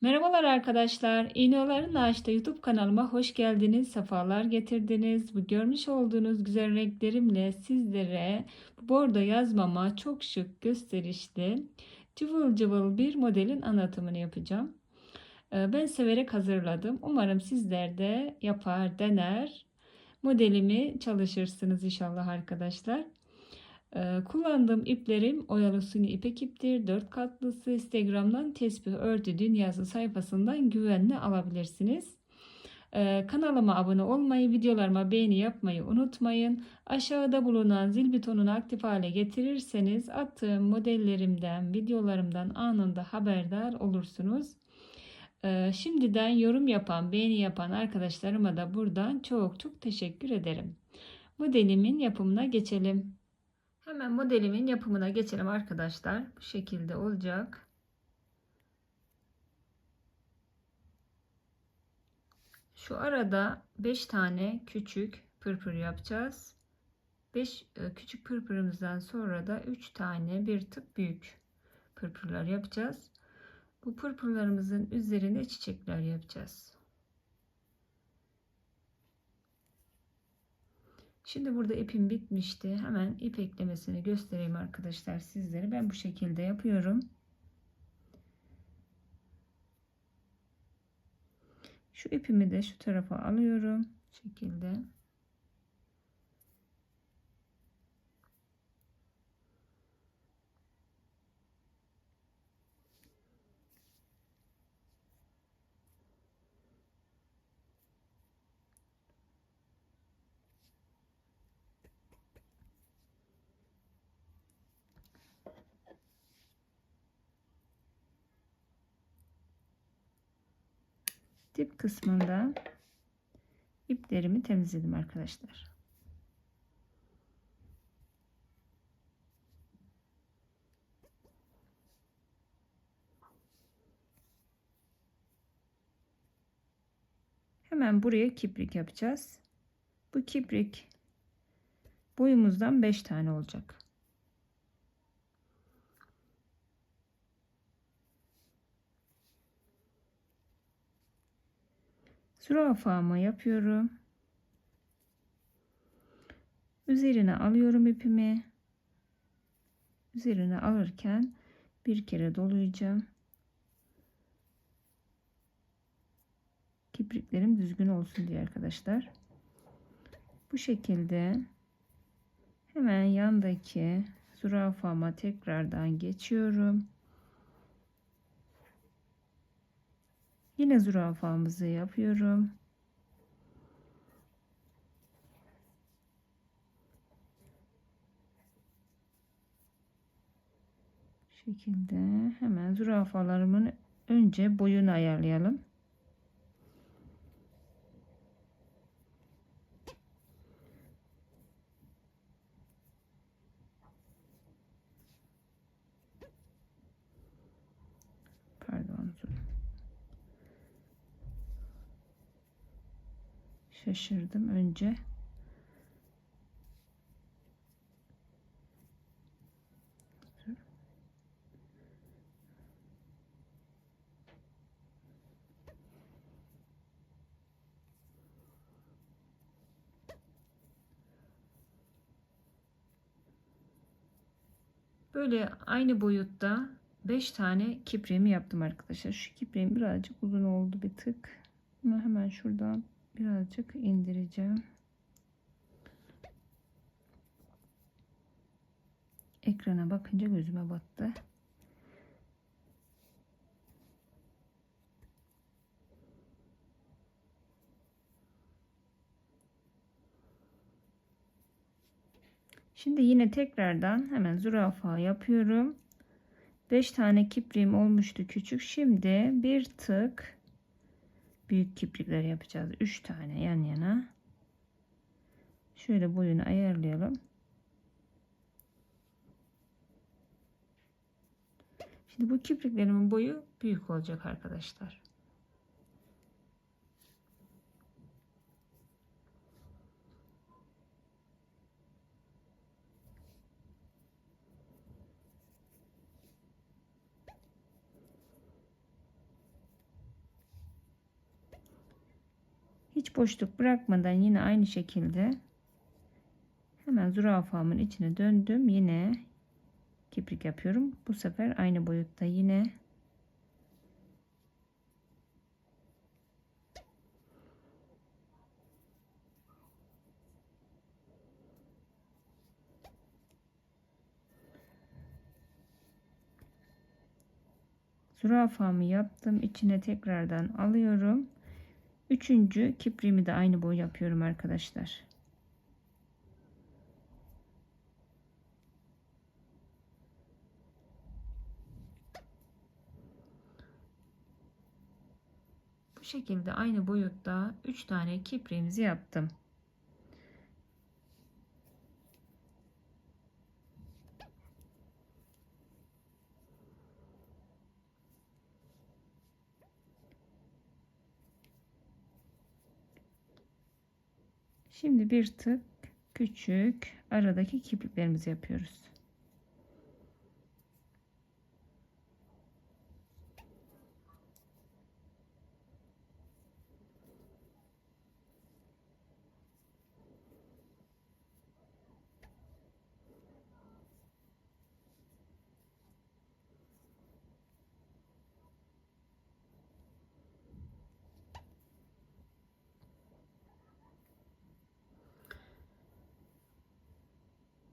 Merhabalar arkadaşlar. İğneoların Ağaç'ta YouTube kanalıma hoş geldiniz. Sefalar getirdiniz. Bu görmüş olduğunuz güzel renklerimle sizlere bu bordo yazmama çok şık, gösterişli, cıvıl cıvıl bir modelin anlatımını yapacağım. Ee, Ben severek hazırladım. Umarım sizler de yapar, dener. Modelimi çalışırsınız inşallah arkadaşlar. Ee, kullandığım iplerim oyalı suni ipek iptir. 4 katlısı Instagram'dan tesbih örtü dünyası sayfasından güvenle alabilirsiniz. Ee, kanalıma abone olmayı, videolarıma beğeni yapmayı unutmayın. Aşağıda bulunan zil butonunu aktif hale getirirseniz attığım modellerimden, videolarımdan anında haberdar olursunuz. Ee, şimdiden yorum yapan, beğeni yapan arkadaşlarıma da buradan çok çok teşekkür ederim. Modelimin yapımına geçelim. Hemen modelimin yapımına geçelim arkadaşlar. Bu şekilde olacak. Şu arada 5 tane küçük pırpır yapacağız. 5 küçük pırpırımızdan sonra da 3 tane bir tık büyük pırpırlar yapacağız. Bu pırpırlarımızın üzerine çiçekler yapacağız. Şimdi burada ipim bitmişti. Hemen ip eklemesini göstereyim arkadaşlar sizlere. Ben bu şekilde yapıyorum. Şu ipimi de şu tarafa alıyorum. Şekilde. Dip kısmında iplerimi temizledim arkadaşlar. Hemen buraya kiprik yapacağız. Bu kiprik boyumuzdan 5 tane olacak. Zürafamı yapıyorum. Üzerine alıyorum ipimi. Üzerine alırken bir kere dolayacağım. Kipriklerim düzgün olsun diye arkadaşlar. Bu şekilde hemen yandaki zürafama tekrardan geçiyorum. Yine zürafamızı yapıyorum. şekilde hemen zürafalarımın önce boyunu ayarlayalım. Şaşırdım önce. Böyle aynı boyutta 5 tane kipriğimi yaptım arkadaşlar. Şu kipriğim birazcık uzun oldu bir tık. Bunu hemen şuradan birazcık indireceğim. Ekrana bakınca gözüme battı. Şimdi yine tekrardan hemen zürafa yapıyorum. 5 tane kipriğim olmuştu küçük. Şimdi bir tık büyük kiprikler yapacağız. 3 tane yan yana. Şöyle boyunu ayarlayalım. Şimdi bu kipriklerimin boyu büyük olacak arkadaşlar. Hiç boşluk bırakmadan yine aynı şekilde hemen zürafamın içine döndüm. Yine kiprik yapıyorum. Bu sefer aynı boyutta yine zürafamı yaptım. İçine tekrardan alıyorum. Üçüncü kipriğimi de aynı boy yapıyorum arkadaşlar. Bu şekilde aynı boyutta 3 tane kipriğimizi yaptım. Şimdi bir tık küçük aradaki kipriklerimizi yapıyoruz.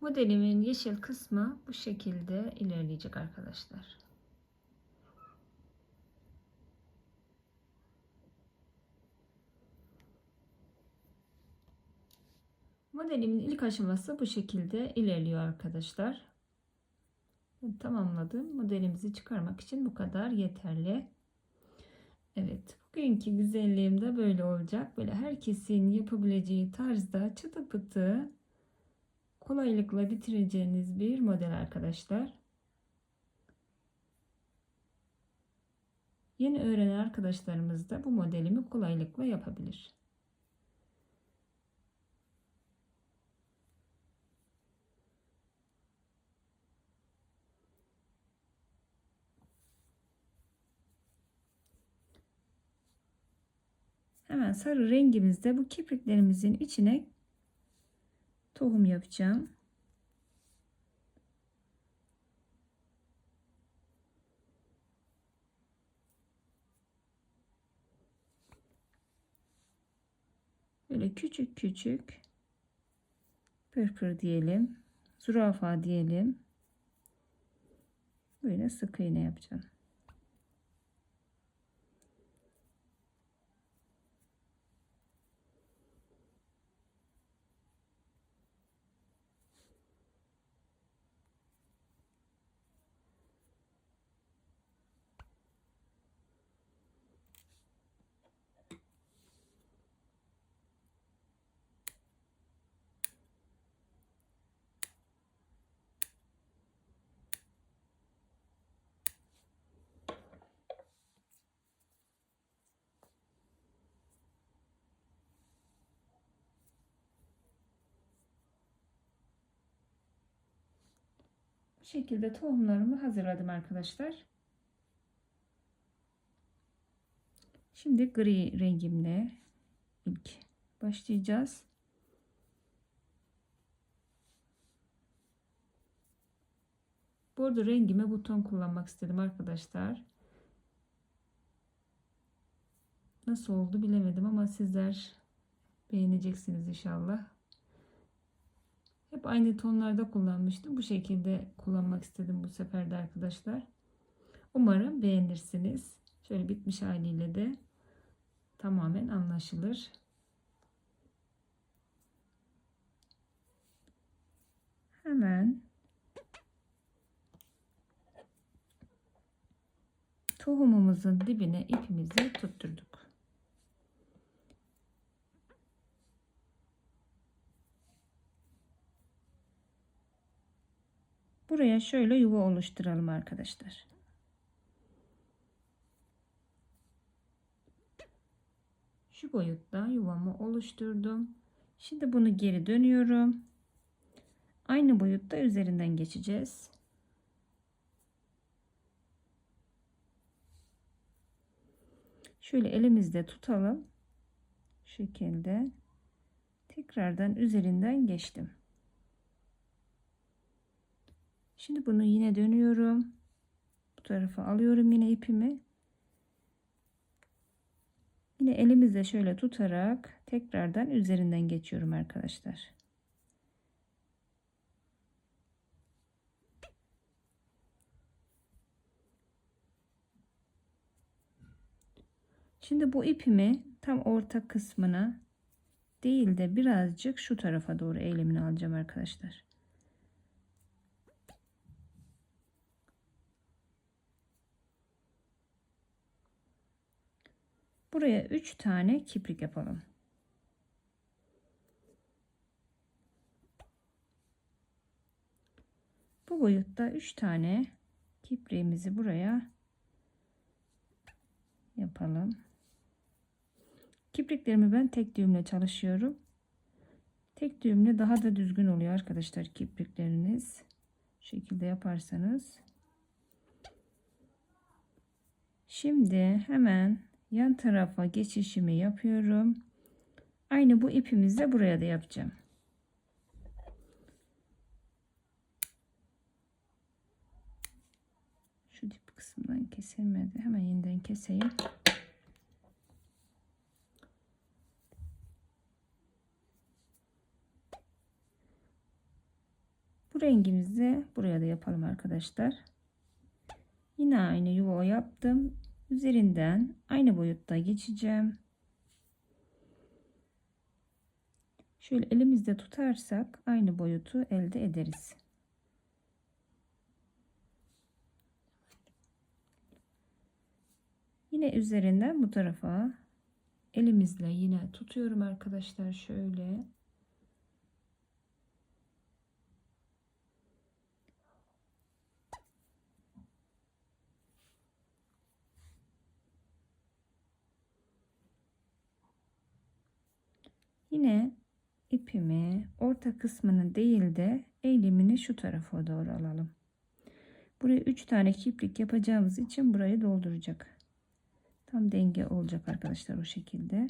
Modelimin yeşil kısmı bu şekilde ilerleyecek arkadaşlar. Modelimin ilk aşaması bu şekilde ilerliyor arkadaşlar. Tamamladım. Modelimizi çıkarmak için bu kadar yeterli. Evet. Bugünkü güzelliğim de böyle olacak. Böyle herkesin yapabileceği tarzda çıtı pıtı kolaylıkla bitireceğiniz bir model arkadaşlar. Yeni öğrenen arkadaşlarımız da bu modelimi kolaylıkla yapabilir. Hemen sarı rengimizde bu kipriklerimizin içine tohum yapacağım. Böyle küçük küçük pırpır diyelim. Zürafa diyelim. Böyle sık iğne yapacağım. Şekilde tohumlarımı hazırladım arkadaşlar. Şimdi gri rengimle ilk başlayacağız. Bordo rengime buton kullanmak istedim arkadaşlar. Nasıl oldu bilemedim ama sizler beğeneceksiniz inşallah. Hep aynı tonlarda kullanmıştım. Bu şekilde kullanmak istedim bu sefer de arkadaşlar. Umarım beğenirsiniz. Şöyle bitmiş haliyle de tamamen anlaşılır. Hemen tohumumuzun dibine ipimizi tutturduk. Buraya şöyle yuva oluşturalım arkadaşlar. Şu boyutta yuvamı oluşturdum. Şimdi bunu geri dönüyorum. Aynı boyutta üzerinden geçeceğiz. Şöyle elimizde tutalım. şekilde tekrardan üzerinden geçtim. Şimdi bunu yine dönüyorum. Bu tarafa alıyorum yine ipimi. Yine elimizle şöyle tutarak tekrardan üzerinden geçiyorum arkadaşlar. Şimdi bu ipimi tam orta kısmına değil de birazcık şu tarafa doğru eğilimini alacağım arkadaşlar. Buraya 3 tane kiprik yapalım. Bu boyutta 3 tane kipriğimizi buraya yapalım. Kipriklerimi ben tek düğümle çalışıyorum. Tek düğümle daha da düzgün oluyor arkadaşlar kiprikleriniz. Şu şekilde yaparsanız. Şimdi hemen yan tarafa geçişimi yapıyorum. Aynı bu ipimizle buraya da yapacağım. Şu dip kısmından kesilmedi. Hemen yeniden keseyim. Bu rengimizi buraya da yapalım arkadaşlar. Yine aynı yuva yaptım. Üzerinden aynı boyutta geçeceğim. Şöyle elimizde tutarsak aynı boyutu elde ederiz. Yine üzerinden bu tarafa elimizle yine tutuyorum arkadaşlar şöyle. Yine ipimi orta kısmını değil de eğilimini şu tarafa doğru alalım. Buraya 3 tane kiprik yapacağımız için burayı dolduracak. Tam denge olacak arkadaşlar o şekilde.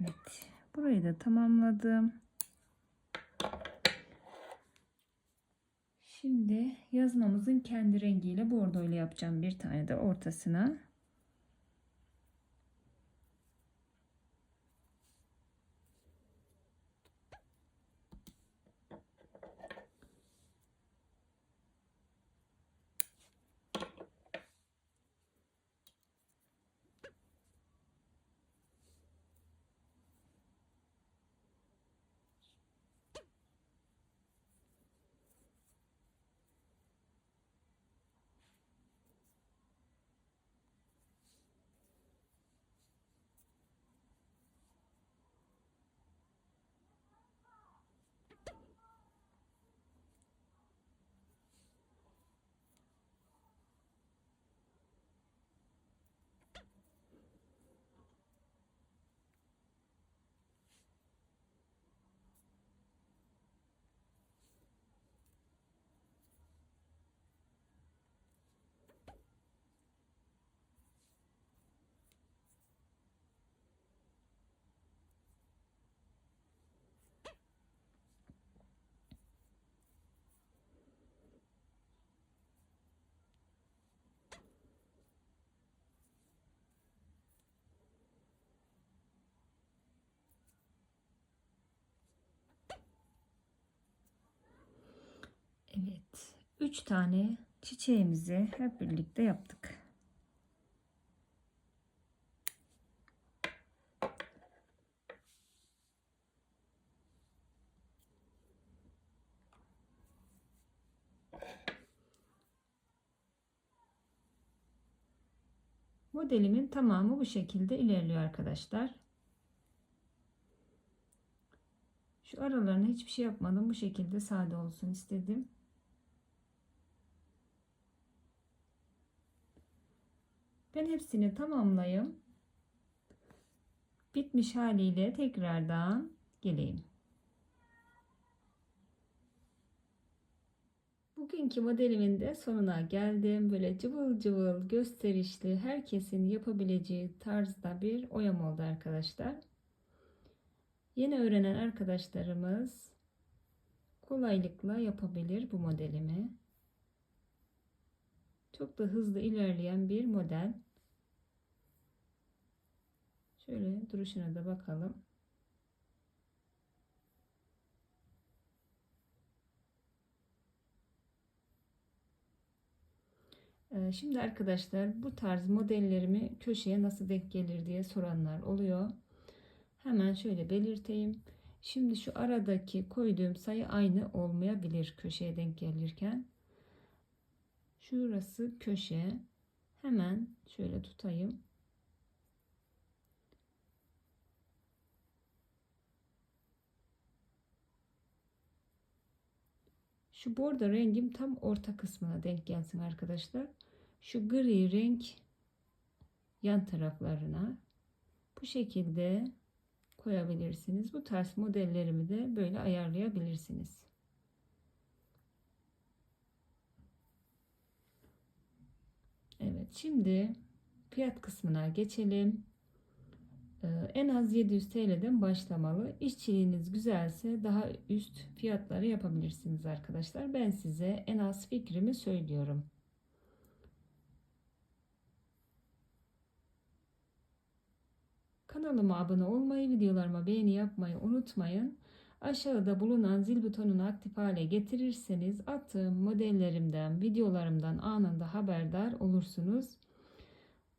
Evet. Burayı da tamamladım. Şimdi yazmamızın kendi rengiyle bordo ile yapacağım bir tane de ortasına. Evet. 3 tane çiçeğimizi hep birlikte yaptık. Modelimin tamamı bu şekilde ilerliyor arkadaşlar. Şu aralarına hiçbir şey yapmadım. Bu şekilde sade olsun istedim. Ben hepsini tamamlayayım. Bitmiş haliyle tekrardan geleyim. Bugünkü modelimin de sonuna geldim. Böyle cıvıl cıvıl, gösterişli, herkesin yapabileceği tarzda bir oyam oldu arkadaşlar. Yeni öğrenen arkadaşlarımız kolaylıkla yapabilir bu modelimi. Çok da hızlı ilerleyen bir model. Şöyle duruşuna da bakalım. Ee, Şimdi arkadaşlar bu tarz modellerimi köşeye nasıl denk gelir diye soranlar oluyor. Hemen şöyle belirteyim. Şimdi şu aradaki koyduğum sayı aynı olmayabilir köşeye denk gelirken. Şurası köşe. Hemen şöyle tutayım. Şu bordo rengim tam orta kısmına denk gelsin arkadaşlar. Şu gri renk yan taraflarına bu şekilde koyabilirsiniz. Bu tarz modellerimi de böyle ayarlayabilirsiniz. Evet şimdi fiyat kısmına geçelim. Ee, en az 700 TL'den başlamalı. İşçiliğiniz güzelse daha üst fiyatları yapabilirsiniz arkadaşlar. Ben size en az fikrimi söylüyorum. Kanalıma abone olmayı, videolarıma beğeni yapmayı unutmayın. Aşağıda bulunan zil butonunu aktif hale getirirseniz attığım modellerimden, videolarımdan anında haberdar olursunuz.